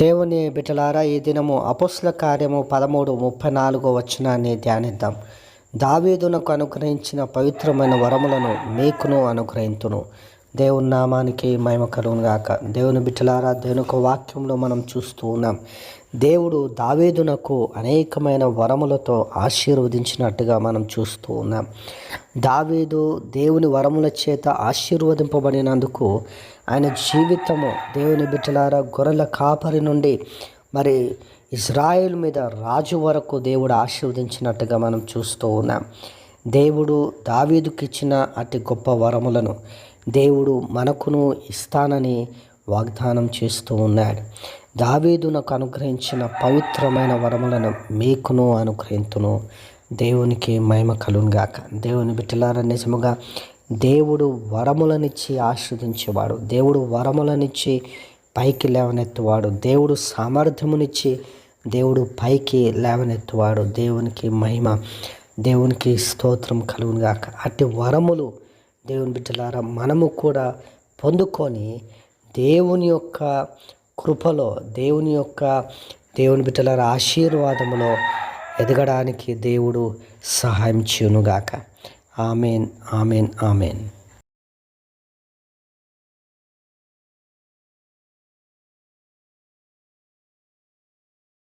దేవుని బిడ్డలారా ఈ దినము అపుస్ల కార్యము పదమూడు ముప్పై నాలుగో వచనాన్ని ధ్యానిద్దాం. దావీదునకు అనుగ్రహించిన పవిత్రమైన వరములను మీకును అనుగ్రహింతును. దేవుని నామానికి మహిమ కలుగును గాక. దేవుని బిడ్డలారా దేవుని యొక్క వాక్యంలో మనం చూస్తూ ఉన్నాం. దేవుడు దావీదునకు అనేకమైన వరములతో ఆశీర్వదించినట్టుగా మనం చూస్తూ ఉన్నాం. దావీదు దేవుని వరముల చేత ఆశీర్వదింపబడినందుకు ఆయన జీవితము దేవుని బిడ్డలారా గొర్రెల కాపరి నుండి మరి ఇజ్రాయెల్ మీద రాజు వరకు దేవుడు ఆశీర్వదించినట్టుగా మనం చూస్తూ ఉన్నాం. దేవుడు దావీదుకి ఇచ్చిన అతి గొప్ప వరములను దేవుడు మనకును ఇస్తానని వాగ్దానం చేస్తూ ఉన్నాడు. దావీదునకు అనుగ్రహించిన పవిత్రమైన వరములను మీకును అనుగ్రహింతును. దేవునికి మహిమ కలుగాక దేవుని బిడ్డలారా నిజముగా దేవుడు వరములనిచ్చి ఆశ్రదించేవాడు దేవుడు వరములనిచ్చి పైకి లేవనెత్తువాడు. దేవుడు సామర్థ్యమునిచ్చి దేవుడు పైకి లేవనెత్తువాడు. దేవునికి మహిమ దేవునికి స్తోత్రం కలుగునుగాక అట్టి వరములు దేవుని బిడ్డలారా మనము కూడా పొందుకొని దేవుని యొక్క కృపలో దేవుని యొక్క దేవుని బిడ్డలారా ఆశీర్వాదములో ఎదగడానికి దేవుడు సహాయం చేయునుగాక. Amen amen amen.